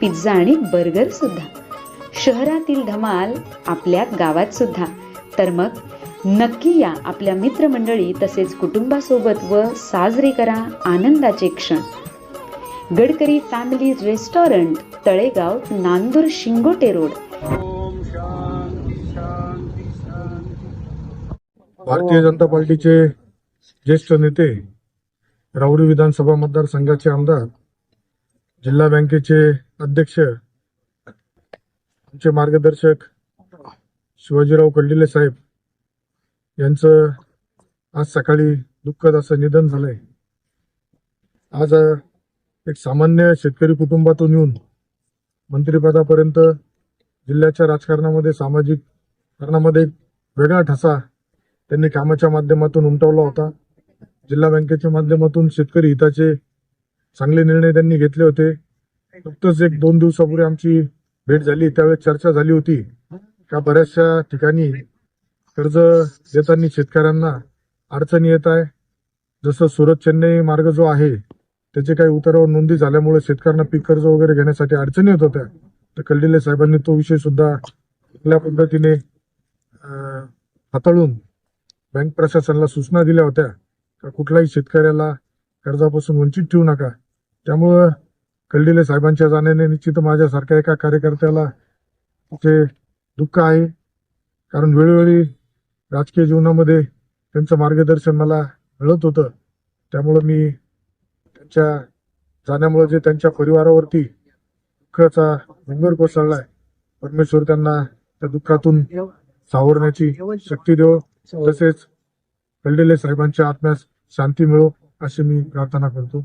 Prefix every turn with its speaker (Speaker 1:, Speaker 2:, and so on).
Speaker 1: Pizza आणि burger सुद्धा. शहरातील धमाल आपल्या गावात सुद्धा. तर मग नक्की या आपल्या मित्रमंडळी तसेच कुटुंबासोबत व साजरे करा आनंदाचे क्षण. Gadkari family restaurant Talegaon Nandur Shingote road.
Speaker 2: Bharatiya Janata पार्टीचे ज्येष्ठ नेते राऊरी विधानसभा मतदारसंघाचे आमदार जिल्हा बँकेचे अध्यक्ष आमचे मार्गदर्शक शिवाजीराव कल्डिले साहेब यांचं आज सकाळी दुःखद असं निधन झालंय. आज एक सामान्य शेतकरी कुटुंबातून येऊन मंत्रिपदापर्यंत जिल्ह्याच्या राजकारणामध्ये सामाजिक कारणामध्ये एक वेगळा ठसा त्यांनी कामाच्या माध्यमातून उमटवला होता. जिल्हा बँकेच्या माध्यमातून शेतकरी हिताचे चांगले निर्णय त्यांनी घेतले होते. नुकतंच एक दोन दिवसापूर्वी आमची भेट झाली. त्यावेळेस चर्चा झाली होती. का बऱ्याचशा ठिकाणी कर्ज देताना शेतकऱ्यांना अडचणी येत आहे. जसं सुरत चेन्नई मार्ग जो आहे त्याचे काही उतारावर नोंदी झाल्यामुळे शेतकऱ्यांना पीक कर्ज वगैरे घेण्यासाठी अडचणी येत होत्या. तर कल्डिले साहेबांनी तो विषय सुद्धा चांगल्या पद्धतीने हाताळून बँक प्रशासनाला सूचना दिल्या होत्या. का कुठल्याही शेतकऱ्याला कर्जापासून वंचित ठेवू नका. त्यामुळं कल्डिले साहेबांच्या जाण्याने निश्चित माझ्यासारख्या एका कार्यकर्त्याला जे दुःख आहे कारण वेळोवेळी राजकीय जीवनामध्ये त्यांचं मार्गदर्शन मला मिळत होतं. त्यामुळं मी त्यांच्या जाण्यामुळे जे त्यांच्या परिवारावरती दुःखाचा डोंगर कोसळलाय परमेश्वर त्यांना त्या दुःखातून सावरण्याची शक्ती देव तसेच कल्डेले साहेबांच्या आत्म्यास शांती मिळो अशी मी प्रार्थना करतो.